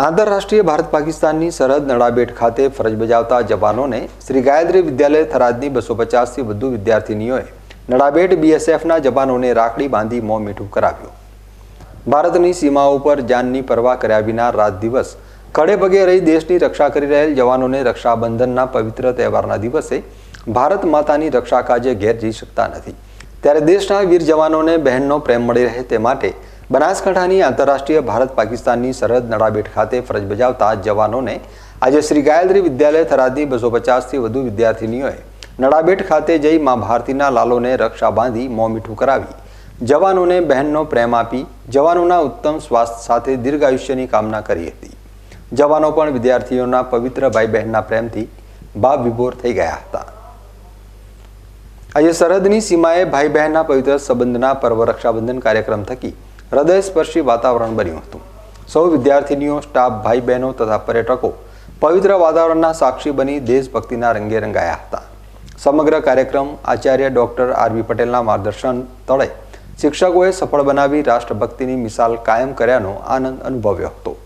આંતરરાષ્ટ્રીય ભારત પાકિસ્તાનની સરહદ નડાબેટ ખાતે ફરજ બજાવતા જવાનોને શ્રી ગાયત્રી વિદ્યાલય થરાદની બસો પચાસથી વધુ વિદ્યાર્થીનીઓએ નડાબેટ બીએસએફના જવાનોને રાખડી બાંધી મોં મીઠું કરાવ્યું. ભારતની સીમાઓ ઉપર જાનની પરવા કર્યા વિના રાત દિવસ ખડે પગે રહી દેશની રક્ષા કરી રહેલ જવાનોને રક્ષાબંધનના પવિત્ર તહેવારના દિવસે ભારત માતાની રક્ષા કાજે ઘેર જઈ શકતા નથી. ત્યારે દેશના વીર જવાનોને બહેનનો પ્રેમ મળી રહે તે માટે બનાસકાંઠાની આંતરરાષ્ટ્રીય ભારત પાકિસ્તાનની સરહદ નડાબેટ ખાતે ફરજ બજાવતા જવાનોને આજે શ્રી ગાયત્રી વિદ્યાલય થરાદની બસો પચાસથી વધુ વિદ્યાર્થીનીઓએ નડાબેટ ખાતે જઈ મા ભારતીના લાલોને રક્ષા બાંધી મોં મીઠું કરાવી. જવાનોને બહેનનો પ્રેમ આપી જવાનોના ઉત્તમ સ્વાસ્થ્ય સાથે દીર્ઘાયુષ્યની કામના કરી હતી. જવાનો પણ વિદ્યાર્થીઓના પવિત્ર ભાઈ બહેનના પ્રેમથી ભાવ વિભોર થઈ ગયા હતા. આજે સરહદની સીમાએ ભાઈ બહેનના પવિત્ર સંબંધના પર્વ રક્ષાબંધન કાર્યક્રમ થકી હૃદયસ્પર્શી વાતાવરણ બન્યું હતું. સૌ વિદ્યાર્થીનીઓ, સ્ટાફ ભાઈ બહેનો તથા પર્યટકો પવિત્ર વાતાવરણના સાક્ષી બની દેશભક્તિના રંગે રંગાયા હતા. સમગ્ર કાર્યક્રમ આચાર્ય ડૉક્ટર આરવી પટેલના માર્ગદર્શન તળે શિક્ષકોએ સફળ બનાવી રાષ્ટ્રભક્તિની મિસાલ કાયમ કર્યાનો આનંદ અનુભવ્યો હતો.